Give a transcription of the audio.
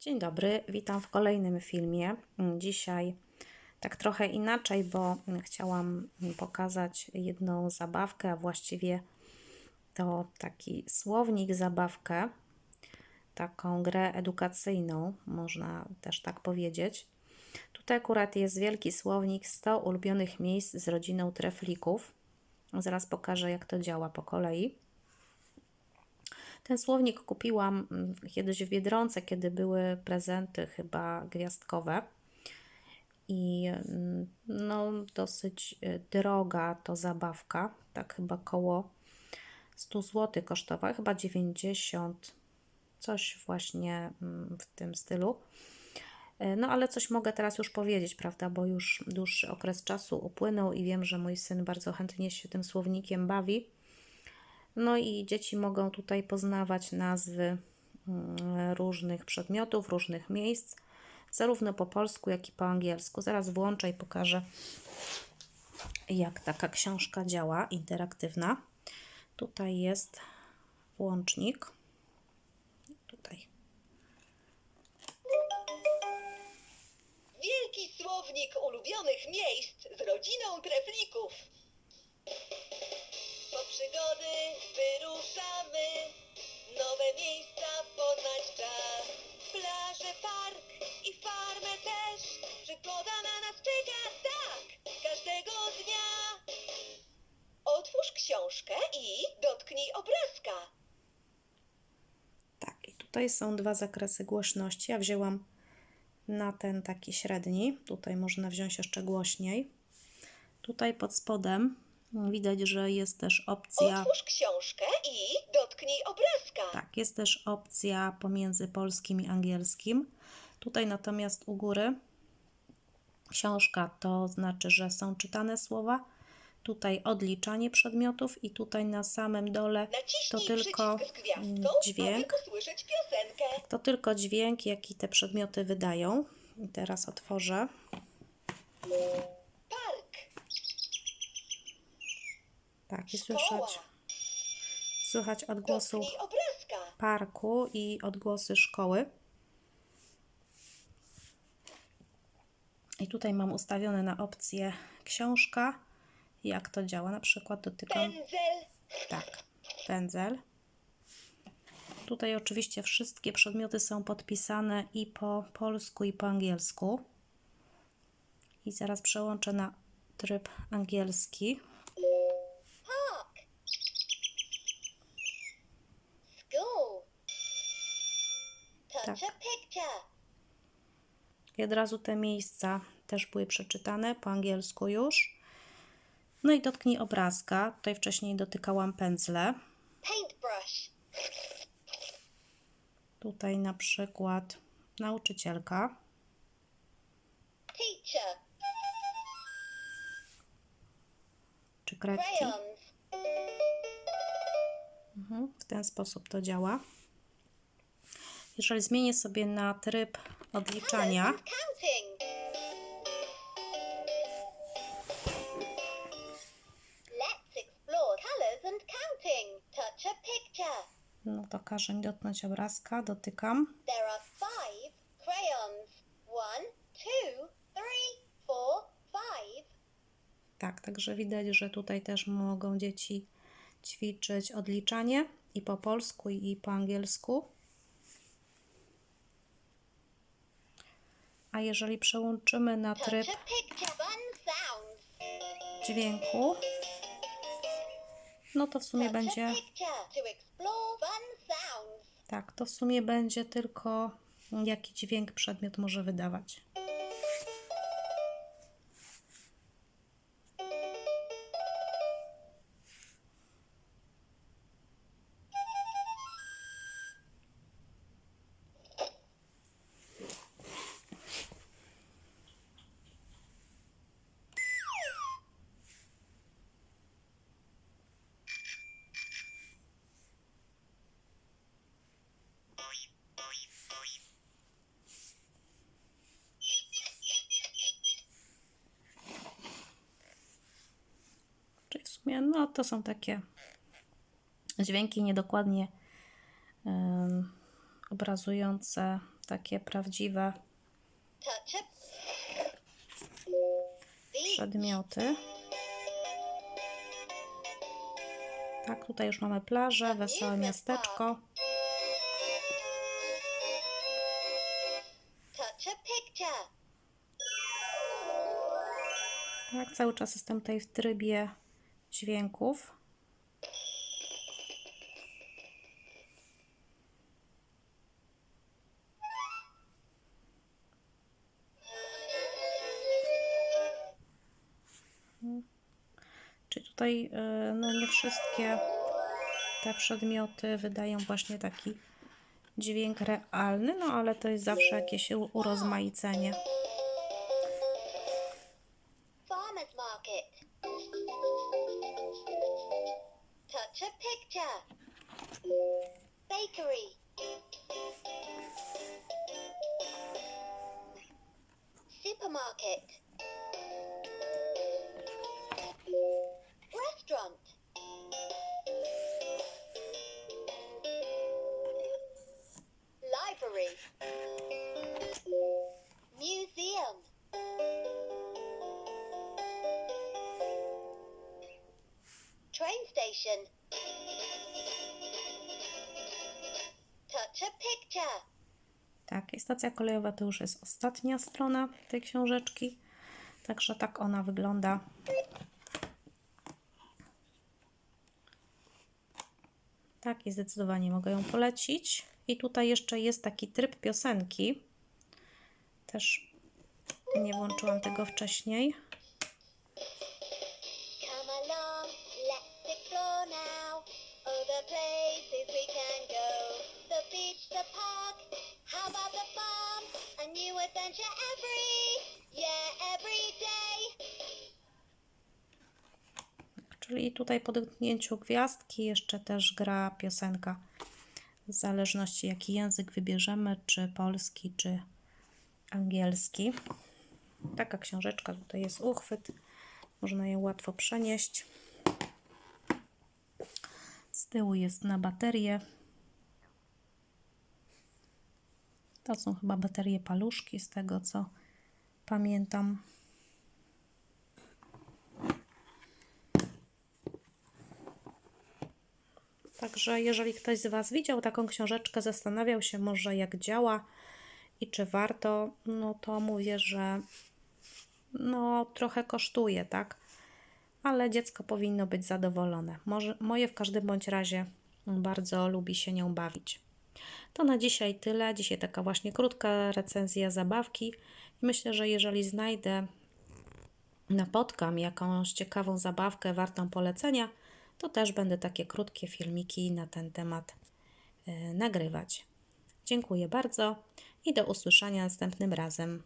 Dzień dobry, witam w kolejnym filmie. Dzisiaj tak trochę inaczej, bo chciałam pokazać jedną zabawkę, a właściwie to taki słownik, zabawkę, taką grę edukacyjną, można też tak powiedzieć. Tutaj akurat jest wielki słownik 100 ulubionych miejsc z rodziną treflików. Zaraz pokażę, jak to działa po kolei. Ten słownik kupiłam mm, kiedyś w Biedronce, kiedy były prezenty chyba gwiazdkowe. I mm, no, dosyć y, droga to zabawka, tak chyba koło 100 zł kosztowała, chyba 90, coś właśnie mm, w tym stylu. Y, No ale coś mogę teraz już powiedzieć, prawda, bo już dłuższy okres czasu upłynął i wiem, że mój syn bardzo chętnie się tym słownikiem bawi. No i dzieci mogą tutaj poznawać nazwy mm, różnych przedmiotów, różnych miejsc, zarówno po polsku, jak i po angielsku. Zaraz włączę i pokażę, jak taka książka działa, interaktywna. Tutaj jest włącznik. Tutaj. Wielki słownik ulubionych miejsc z rodziną treflików. Przygody wyruszamy, nowe miejsca poznać czas. Plaże, park i farmę też, przygoda na nas czeka, tak, każdego dnia. Otwórz książkę i dotknij obrazka. Tak, i tutaj są dwa zakresy głośności. Ja wzięłam na ten taki średni. Tutaj można wziąć jeszcze głośniej. Tutaj pod spodem widać, że jest też opcja. Otwórz książkę i dotknij obrazka. Tak, jest też opcja pomiędzy polskim i angielskim. Tutaj natomiast u góry książka to znaczy, że są czytane słowa. Tutaj odliczanie przedmiotów i tutaj na samym dole to Naciśnij tylko przycisk z gwiazdką, dźwięk. To tylko dźwięk, jaki te przedmioty wydają. I teraz otworzę. Park, Tak, i szkoła, słychać, słychać odgłosu dotknij obrazka. parku i odgłosy szkoły. I tutaj mam ustawione na opcję książka. Jak to działa? Na przykład dotykam. Pędzel, Tak, pędzel. Tutaj oczywiście wszystkie przedmioty są podpisane i po polsku, i po angielsku. I zaraz przełączę na tryb angielski. park, school, touch Tak. a picture, I od razu te miejsca też były przeczytane po angielsku już. No i dotknij obrazka. Tutaj wcześniej dotykałam pędzle. paintbrush, Tutaj na przykład nauczycielka. teacher, czy kredki. Mhm, w ten sposób to działa. Jeżeli zmienię sobie na tryb odliczania, no to każe mi dotknąć obrazka, dotykam. Tak, także widać, że tutaj też mogą dzieci ćwiczyć odliczanie i po polsku, i po angielsku. A jeżeli przełączymy na tryb dźwięku, no to w sumie będzie tak, to w sumie będzie tylko jaki dźwięk przedmiot może wydawać. Sumie, no to są takie dźwięki niedokładnie obrazujące takie prawdziwe przedmioty. Tak, tutaj już mamy plażę, wesołe miasteczko. Tak, cały czas jestem tutaj w trybie dźwięków. Czy tutaj y, no nie wszystkie te przedmioty wydają właśnie taki dźwięk realny, no ale to jest zawsze jakieś urozmaicenie. Okay. Tak, i stacja kolejowa to już jest ostatnia strona tej książeczki. Także tak ona wygląda. Tak, i zdecydowanie mogę ją polecić. I tutaj jeszcze jest taki tryb piosenki. Też nie włączyłam tego wcześniej. Adventure every, yeah, every day. Czyli tutaj po dotknięciu gwiazdki jeszcze też gra piosenka. W zależności jaki język wybierzemy, czy polski, czy angielski. Taka książeczka, tutaj jest uchwyt. Można ją łatwo przenieść. Z tyłu jest na baterię. To są chyba baterie paluszki, z tego co pamiętam. Także jeżeli ktoś z Was widział taką książeczkę, zastanawiał się może jak działa i czy warto, no to mówię, że no trochę kosztuje, tak? Ale dziecko powinno być zadowolone. Może, moje w każdym bądź razie bardzo lubi się nią bawić. To na dzisiaj tyle. Dzisiaj taka właśnie krótka recenzja zabawki. Myślę, że jeżeli znajdę napotkam jakąś ciekawą zabawkę wartą polecenia, to też będę takie krótkie filmiki na ten temat e, nagrywać. Dziękuję bardzo i do usłyszenia następnym razem.